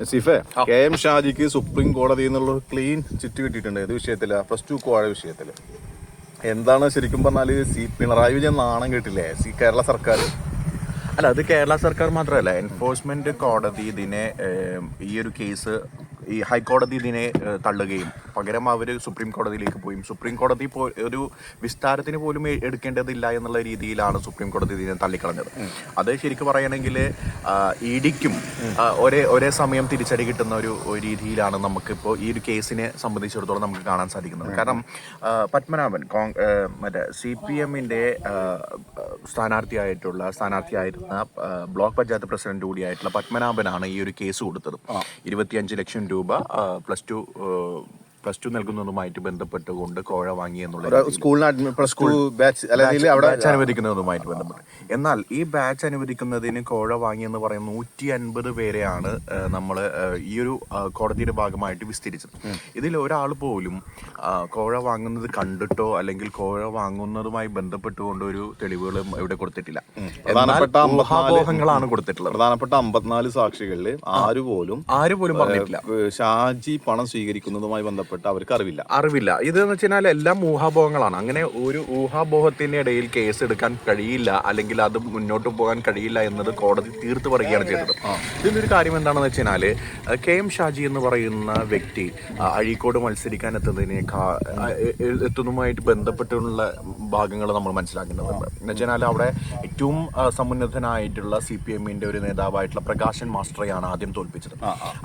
നസീഫെ K M ഷാജിക്ക് supreme കോടതി എന്നുള്ള ക്ലീൻ ചിറ്റ് കിട്ടിയിട്ടുണ്ട്. ഏത് വിഷയത്തിൽ? പ്ലസ് ടു കോഴ വിഷയത്തിൽ. എന്താണ് ശരിക്കും പറഞ്ഞാൽ സി പിണറായി വിജയൻ നാണം കേട്ടില്ലേ? സി കേരള സർക്കാർ? അല്ല അത് കേരള സർക്കാർ മാത്രമല്ല എൻഫോഴ്സ്മെന്റ് കോടതി ഇതിനെ ഈ ഒരു കേസ് ഈ ഹൈക്കോടതി ഇതിനെ തള്ളുകയും പകരം അവർ സുപ്രീം കോടതിയിലേക്ക് പോയി. സുപ്രീം കോടതി പോ ഒരു വിസ്താരത്തിന് പോലും എടുക്കേണ്ടതില്ല എന്നുള്ള രീതിയിലാണ് സുപ്രീം കോടതി ഇതിനെ തള്ളിക്കളഞ്ഞത്. അത് ശരിക്കും പറയുകയാണെങ്കിൽ ഇ ഒരേ ഒരേ സമയം തിരിച്ചടി കിട്ടുന്ന ഒരു രീതിയിലാണ് നമുക്കിപ്പോൾ ഈ ഒരു കേസിനെ സംബന്ധിച്ചിടത്തോളം നമുക്ക് കാണാൻ സാധിക്കുന്നത്. കാരണം പത്മനാഭൻ കോൺ മറ്റേ സി പി എമ്മിന്റെ സ്ഥാനാർത്ഥിയായിട്ടുള്ള സ്ഥാനാർത്ഥിയായിരുന്ന ബ്ലോക്ക് പഞ്ചായത്ത് പ്രസിഡന്റ് കൂടിയായിട്ടുള്ള പത്മനാഭനാണ് ഈ ഒരു കേസ് കൊടുത്തത്. ഇരുപത്തിയഞ്ച് ലക്ഷം രൂപ പ്ലസ് ടു പ്ലസ് ടു നൽകുന്നതുമായിട്ട് ബന്ധപ്പെട്ടുകൊണ്ട് കോഴ വാങ്ങി എന്നുള്ള രീതിയിൽ. സ്കൂളിന് പ്ലസ് ടു ബാച്ച് അല്ലെങ്കിൽ അവിടെ ബാച്ച് അനുവദിക്കുന്നതുമായിട്ട് ബന്ധപ്പെട്ട്. എന്നാൽ ഈ ബാച്ച് അനുവദിക്കുന്നതിന് കോഴ വാങ്ങി എന്ന് പറയുന്ന നൂറ്റി അൻപത് പേരെയാണ് നമ്മൾ ഈ ഒരു കോടതിയുടെ ഭാഗമായിട്ട് വിസ്തരിച്ചത്. ഇതിൽ ഒരാൾ പോലും കോഴ വാങ്ങുന്നത് കണ്ടിട്ടോ അല്ലെങ്കിൽ കോഴ വാങ്ങുന്നതുമായി ബന്ധപ്പെട്ടുകൊണ്ട് ഒരു തെളിവുകളും ഇവിടെ കൊടുത്തിട്ടില്ല. മഹാബോഹങ്ങളാണ് കൊടുത്തിട്ടുള്ളത്. പ്രധാനപ്പെട്ട അമ്പത്തിനാല് സാക്ഷികളിൽ ആര് പോലും ആര് പോലും പറഞ്ഞിട്ടില്ല. ഷാജി പണം സ്വീകരിക്കുന്നതുമായി ബന്ധപ്പെട്ട് അവർക്ക് അറിവില്ല അറിവില്ല. ഇത് എന്ന് വെച്ചാൽ എല്ലാം ഊഹാബോഹങ്ങളാണ് അങ്ങനെ ഒരു ഊഹാബോഹത്തിന്റെ ഇടയിൽ കേസ് എടുക്കാൻ കഴിയില്ല അല്ലെങ്കിൽ അത് മുന്നോട്ട് പോകാൻ കഴിയില്ല എന്നത് കോടതി തീർത്ത് പറയുകയാണ് ചെയ്തത്. ഇതിന്റെ ഒരു കാര്യം എന്താണെന്ന് വെച്ചാൽ കെ എം ഷാജി എന്ന് പറയുന്ന വ്യക്തി അഴീക്കോട് മത്സരിക്കാൻ എത്തുന്നതിനെ എത്തുന്നതുമായിട്ട് ബന്ധപ്പെട്ടുള്ള ഭാഗങ്ങൾ നമ്മൾ മനസ്സിലാക്കേണ്ടതുണ്ട്. എന്ന് വെച്ചാൽ അവിടെ ഏറ്റവും സമുന്നതനായിട്ടുള്ള സി പി എമ്മിന്റെ ഒരു നേതാവായിട്ടുള്ള പ്രകാശൻ മാസ്റ്ററെയാണ് ആദ്യം തോൽപ്പിച്ചത്.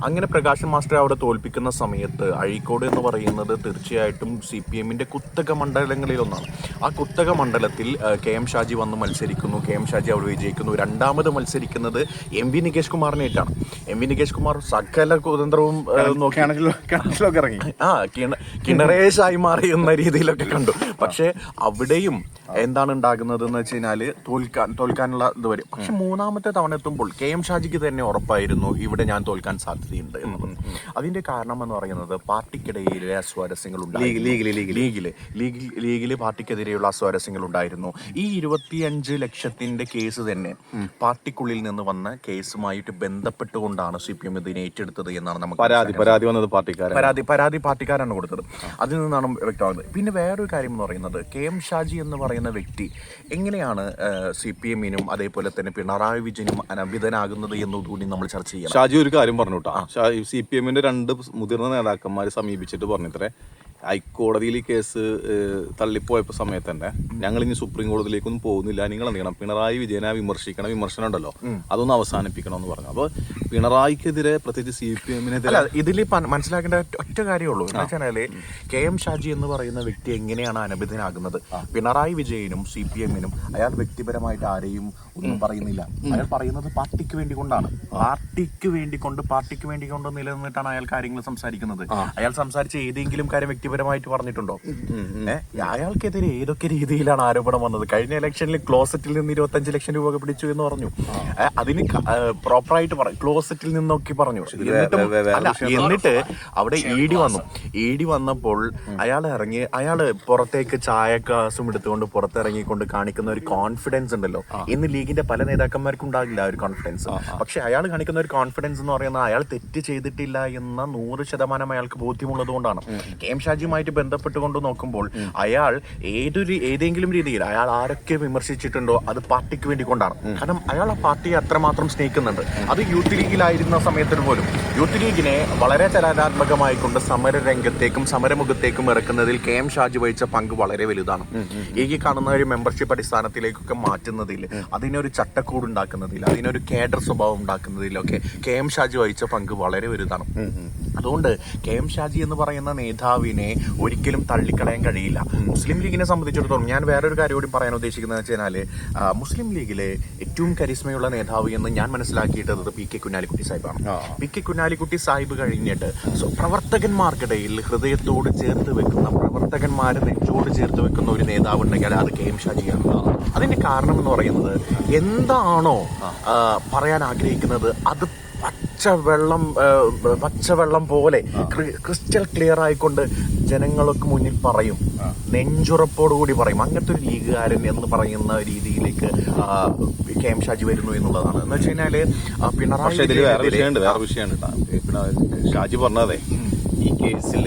അങ്ങനെ പ്രകാശൻ മാസ്റ്ററെ അവിടെ തോൽപ്പിക്കുന്ന സമയത്ത് അഴീക്കോട് എന്ന് പറയുന്നത് തീർച്ചയായിട്ടും സി പി എമ്മിന്റെ കുത്തക മണ്ഡലങ്ങളിൽ ഒന്നാണ് ആ കുത്തക മണ്ഡലത്തിൽ കെ എം ഷാജി വന്ന് മത്സരിക്കുന്നു. കെ എം ഷാജി അവിടെ വിജയിക്കുന്നു. രണ്ടാമത് മത്സരിക്കുന്നത് എം വി നികേഷ് കുമാറിനായിട്ടാണ് എം വി നികേഷ് കുമാർ സകല കുതന്ത്രവും നോക്കിയാണെങ്കിലും ഇറങ്ങി. ആ കിണ കിണറേശായി മാറി എന്ന രീതിയിലൊക്കെ കണ്ടു. പക്ഷേ അവിടെയും എന്താണ് ഉണ്ടാകുന്നത് എന്ന് വെച്ച് കഴിഞ്ഞാൽ തോൽക്കാൻ തോൽക്കാനുള്ള ഇത് വരും. പക്ഷെ മൂന്നാമത്തെ തവണ എത്തുമ്പോൾ കെ എം ഷാജിക്ക് തന്നെ ഉറപ്പായിരുന്നു ഇവിടെ ഞാൻ തോൽക്കാൻ സാധ്യതയുണ്ട് എന്നുള്ളത്. അതിന്റെ കാരണം എന്ന് പറയുന്നത് പാർട്ടിക്കിടയിലെ അസ്വാരസ്യങ്ങൾ ലീഗ്- ലീഗില്- ലീഗിൽ. ലീഗിൽ. ലീഗിൽ ലീഗിൽ പാർട്ടിക്കെതിരെയുള്ള അസ്വാരസ്യങ്ങൾ ഉണ്ടായിരുന്നു ഈ ഇരുപത്തിയഞ്ച് ലക്ഷത്തിന്റെ കേസ് തന്നെ പാർട്ടിക്കുള്ളിൽ നിന്ന് വന്ന കേസുമായിട്ട് ബന്ധപ്പെട്ടുകൊണ്ടാണ് സി പി എം ഇതിനെ ഏറ്റെടുത്തത് എന്നാണ് നമുക്ക് പരാതി പരാതി വന്നത് പാർട്ടിക്കാരൻ പരാതി പരാതി പാർട്ടിക്കാരാണ് കൊടുത്തത്. അതിൽ നിന്നാണ് വ്യക്തമാകുന്നത്. പിന്നെ വേറൊരു കാര്യം എന്ന് പറയുന്നത് കെ എം ഷാജി എന്ന് പറയുന്ന വ്യക്തി എങ്ങനെയാണ് സി പി എമ്മിനും അതേപോലെ തന്നെ പിണറായി വിജയനും അനഭിതനാകുന്നത് എന്നുകൂടി നമ്മൾ ചർച്ച ചെയ്യാം ഷാജി ഒരു കാര്യം പറഞ്ഞു കേട്ടോ സി പി എമ്മിന്റെ രണ്ട് മുതിർന്ന നേതാക്കന്മാർ സമീപിച്ചിട്ട് പറഞ്ഞത്രേ. ഹൈക്കോടതിയിൽ ഈ കേസ് തള്ളിപ്പോയപ്പോൾ തള്ളിപ്പോയപ്പോ സമയത്ത് തന്നെ ഞങ്ങൾ ഇനി സുപ്രീം കോടതിയിലേക്കൊന്നും പോകുന്നില്ല. നിങ്ങൾ എന്ത് ചെയ്യണം പിണറായി വിജയനെ വിമർശിക്കണം വിമർശനം ഉണ്ടല്ലോ അതൊന്ന് അവസാനിപ്പിക്കണം എന്ന് പറഞ്ഞു. അപ്പോൾ പിണറായിക്കെതിരെ പ്രത്യേകിച്ച് സി പി എമ്മിനെതിരെ ഇതിൽ മനസ്സിലാക്കേണ്ട ഒറ്റ- കാര്യമുള്ളൂ. എന്ന് വെച്ചാൽ കെ എം ഷാജി എന്ന് പറയുന്ന വ്യക്തി എങ്ങനെയാണ് അനഭിതനാകുന്നത്? പിണറായി വിജയനും സി പി എമ്മിനും അയാൾ വ്യക്തിപരമായിട്ട് ആരെയും ഒന്നും പറയുന്നില്ല. അയാൾ പറയുന്നത് പാർട്ടിക്ക് വേണ്ടി കൊണ്ടാണ്. പാർട്ടിക്ക് വേണ്ടി കൊണ്ട് പാർട്ടിക്ക് വേണ്ടി കൊണ്ട് നിലനിന്നിട്ടാണ് അയാൾ കാര്യങ്ങൾ സംസാരിക്കുന്നത്. അയാൾ സംസാരിച്ച ഏതെങ്കിലും കാര്യം വ്യക്തിപരമായിട്ട് പറഞ്ഞിട്ടുണ്ടോ? ഏഹ് അയാൾക്കെതിരെ ഏതൊക്കെ രീതിയിലാണ് ആരോപണം വന്നത്? കഴിഞ്ഞ ഇലക്ഷനിൽ ക്ലോസറ്റിൽ നിന്ന് ഇരുപത്തഞ്ച് ലക്ഷം രൂപ പിടിച്ചു എന്ന് പറഞ്ഞു. അതിന് പ്രോപ്പറായിട്ട് പറഞ്ഞു ക്ലോസറ്റിൽ നിന്നൊക്കെ പറഞ്ഞു. എന്നിട്ടും അവിടെ ഇ ഡി വന്നു. ഇ ഡി വന്നപ്പോൾ അയാൾ ഇറങ്ങി അയാൾ പുറത്തേക്ക് ചായ ഗ്ലാസും എടുത്തുകൊണ്ട് പുറത്തിറങ്ങിക്കൊണ്ട് കാണിക്കുന്ന ഒരു കോൺഫിഡൻസ് ഉണ്ടല്ലോ. ഇന്ന് ലീഗിന്റെ പല നേതാക്കന്മാർക്കും ഉണ്ടാകില്ല ആ ഒരു കോൺഫിഡൻസ് പക്ഷെ അയാൾ കാണിക്കുന്ന ഒരു കോൺഫിഡൻസ് എന്ന് പറയുന്നത് അയാൾ തെറ്റ് ചെയ്തിട്ടില്ല എന്ന നൂറ് ശതമാനം അയാൾക്ക് ബോധ്യമുള്ളത് കൊണ്ടാണ് കെ എം ഷാജിയുമായിട്ട് ബന്ധപ്പെട്ടുകൊണ്ട് നോക്കുമ്പോൾ അയാൾ ഏതൊരു ഏതെങ്കിലും രീതിയിൽ അയാൾ ആരൊക്കെ വിമർശിച്ചിട്ടുണ്ടോ അത് പാർട്ടിക്ക് വേണ്ടി കൊണ്ടാണ്. കാരണം അയാൾ ആ പാർട്ടിയെ അത്രമാത്രം സ്നേഹിക്കുന്നുണ്ട്. അത് യൂത്ത് ലീഗിലായിരുന്ന സമയത്തിന് പോലും. യൂത്ത് ലീഗിനെ വളരെ ചലനാത്മകമായി കൊണ്ട് സമര രംഗത്തേക്കും സമരമുഖത്തേക്കും ഇറക്കുന്നതിൽ കെ എം ഷാജി വഹിച്ച പങ്ക് വളരെ വലുതാണ്. ഈ കാണുന്ന ഒരു മെമ്പർഷിപ്പ് അടിസ്ഥാനത്തിലേക്കൊക്കെ മാറ്റുന്നതിൽ അതിനൊരു ചട്ടക്കൂട് ഉണ്ടാക്കുന്നതിൽ അതിനൊരു കേഡർ സ്വഭാവം ഉണ്ടാക്കുന്നതിലൊക്കെ കെ എം ഷാജി വഹിച്ച പങ്ക് വളരെ വലുതാണ്. അതുകൊണ്ട് കെ എം ഷാജി എന്ന് പറയുന്ന നേതാവിനെ ഒരിക്കലും തള്ളിക്കളയാൻ കഴിയില്ല. മുസ്ലിം ലീഗിനെ സംബന്ധിച്ചിടത്തോളം ഞാൻ വേറൊരു കാര്യം കൂടി പറയാൻ ഉദ്ദേശിക്കുന്നത് വെച്ചാൽ മുസ്ലിം ലീഗിലെ ഏറ്റവും കരിസ്മയുള്ള നേതാവ് എന്ന് ഞാൻ മനസ്സിലാക്കിയിട്ടത് പി കെ കുഞ്ഞാലിക്കുട്ടി സാഹിബാണ്. പി കെ കുഞ്ഞാലിക്കുട്ടി സാഹിബ് കഴിഞ്ഞിട്ട് പ്രവർത്തകന്മാർക്കിടയിൽ ഹൃദയത്തോട് ചേർത്ത് വെക്കുന്ന പ്രവർത്തകന്മാരെ നെഞ്ചോട് ചേർത്ത് വെക്കുന്ന ഒരു നേതാവ് ഉണ്ടെങ്കിൽ അത് കെ എം ഷാജിയാണ് അതിന്റെ കാരണം എന്ന് പറയുന്നത് എന്താണോ പറയാൻ ആഗ്രഹിക്കുന്നത് അത് പച്ചവെള്ളം വെള്ളം പച്ചവെള്ളം പോലെ ക്രിസ്റ്റൽ ക്ലിയർ ആയിക്കൊണ്ട് ജനങ്ങൾക്ക് മുന്നിൽ പറയും. നെഞ്ചുറപ്പോടുകൂടി പറയും. അങ്ങനത്തെ ഒരു ലീഗുകാരൻ എന്ന് പറയുന്ന രീതിയിലേക്ക് കെ എം ഷാജി വരുന്നു എന്നുള്ളതാണ്. എന്ന് വെച്ച് കഴിഞ്ഞാൽ പിണറായി ഷാജി പറഞ്ഞതേ ഈ കേസിൽ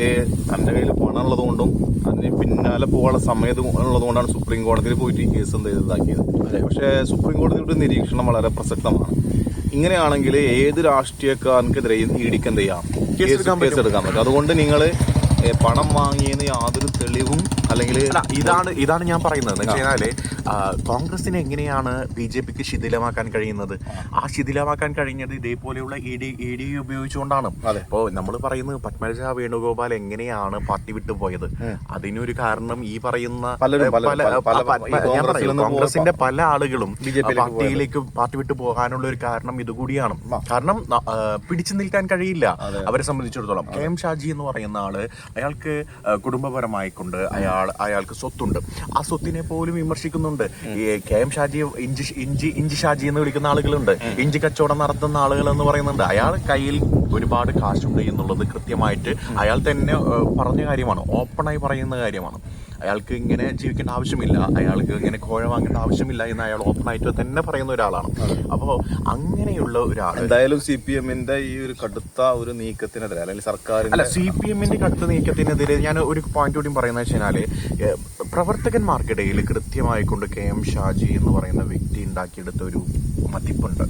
തന്റെ കയ്യിൽ പണം ഉള്ളത് കൊണ്ടും അതിന് പിന്നാലെ പോകാനുള്ള സമയത്ത് ഉള്ളത് കൊണ്ടാണ് സുപ്രീം കോടതിയിൽ പോയിട്ട് ഈ കേസ് എന്ത് ഇതാക്കിയത് പക്ഷേ സുപ്രീം കോടതിയുടെ നിരീക്ഷണം വളരെ പ്രസക്തമാണ്. ഇങ്ങനെയാണെങ്കിൽ ഏത് രാഷ്ട്രീയക്കാർക്കെതിരെയും ഇടിക്ക് എന്ത് ചെയ്യാം? കേസ് കേസ് എടുക്കാൻ കേസ് എടുക്കാൻ പറ്റും. അതുകൊണ്ട് നിങ്ങൾ പണം വാങ്ങിയതിന് യാതൊരു തെളിവും അല്ലെങ്കിൽ ഇതാണ് ഇതാണ് ഞാൻ പറയുന്നത്. എന്ന് വെച്ച് കഴിഞ്ഞാൽ കോൺഗ്രസിനെ എങ്ങനെയാണ് ബി ജെ പിക്ക് ശിഥിലമാക്കാൻ കഴിയുന്നത്? ആ ശിഥിലമാക്കാൻ കഴിഞ്ഞത് ഇതേപോലെയുള്ള ഇ ഡി ഇ ഡി ഉപയോഗിച്ചുകൊണ്ടാണ്. അപ്പോൾ നമ്മൾ പറയുന്നത് പത്മജ വേണുഗോപാൽ എങ്ങനെയാണ് പാർട്ടി വിട്ടു പോയത്? അതിനൊരു കാരണം ഈ പറയുന്ന കോൺഗ്രസിന്റെ പല ആളുകളും പാർട്ടിയിലേക്ക് പാർട്ടി വിട്ടു പോകാനുള്ള ഒരു കാരണം ഇതുകൂടിയാണ്. കാരണം പിടിച്ചു നിൽക്കാൻ കഴിയില്ല. അവരെ സംബന്ധിച്ചിടത്തോളം. കെ എം ഷാജി എന്ന് പറയുന്ന ആൾ അയാൾക്ക് കുടുംബപരമായി കുടുംബപരമായിക്കൊണ്ട് അയാൾ അയാൾക്ക് സ്വത്തുണ്ട്. ആ സ്വത്തിനെ പോലും വിമർശിക്കുന്നുണ്ട്. ഈ കെ എം ഷാജി ഇഞ്ചി ഇഞ്ചി ഇഞ്ചി ഷാജി എന്ന് വിളിക്കുന്ന ആളുകളുണ്ട്. ഇഞ്ചി കച്ചവടം നടത്തുന്ന ആളുകൾ എന്ന് പറയുന്നുണ്ട്. അയാൾ കയ്യിൽ ഒരുപാട് കാശുണ്ട് എന്നുള്ളത് കൃത്യമായിട്ട് അയാൾ തന്നെ പറഞ്ഞ കാര്യമാണ്. ഓപ്പണായി പറയുന്ന കാര്യമാണ്. അയാൾക്ക് ഇങ്ങനെ ജീവിക്കേണ്ട ആവശ്യമില്ല. അയാൾക്ക് ഇങ്ങനെ കോഴ വാങ്ങേണ്ട ആവശ്യമില്ല എന്ന് അയാൾ ഓപ്പണായിട്ട് തന്നെ പറയുന്ന ഒരാളാണ്. അപ്പോൾ അങ്ങനെയുള്ള ഒരാൾ എന്തായാലും സി പി എമ്മിന്റെ ഈ ഒരു കടുത്ത ഒരു നീക്കത്തിനെതിരെ അല്ലെങ്കിൽ സർക്കാർ അല്ല സി പി എമ്മിന്റെ കടുത്ത നീക്കത്തിനെതിരെ ഞാൻ ഒരു പോയിന്റ് കൂടി പറയുന്നത് വെച്ചാൽ പ്രവർത്തകന്മാർക്കിടയിൽ കൃത്യമായിക്കൊണ്ട് കെ എം ഷാജി എന്ന് പറയുന്ന വ്യക്തി ഉണ്ടാക്കിയെടുത്ത ഒരു മതിപ്പുണ്ട്.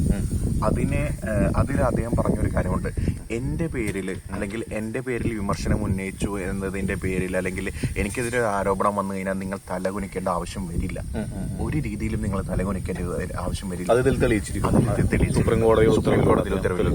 അതിനെ അതിൽ അദ്ദേഹം പറഞ്ഞൊരു കാര്യമുണ്ട്. എന്റെ പേരിൽ അല്ലെങ്കിൽ എന്റെ പേരിൽ വിമർശനം ഉന്നയിച്ചു എന്നതിന്റെ പേരിൽ അല്ലെങ്കിൽ എനിക്കെതിരെ ആരോപണം വന്നു കഴിഞ്ഞാൽ നിങ്ങൾ തലകുനിക്കേണ്ട ആവശ്യം വരില്ല. ഒരു രീതിയിലും നിങ്ങൾ തലകുനിക്കേണ്ട ആവശ്യം വരില്ല. അതിൽ തെളിയിച്ചിരിക്കുന്നു. സുപ്രീം കോടതി ഉത്തരവിൽ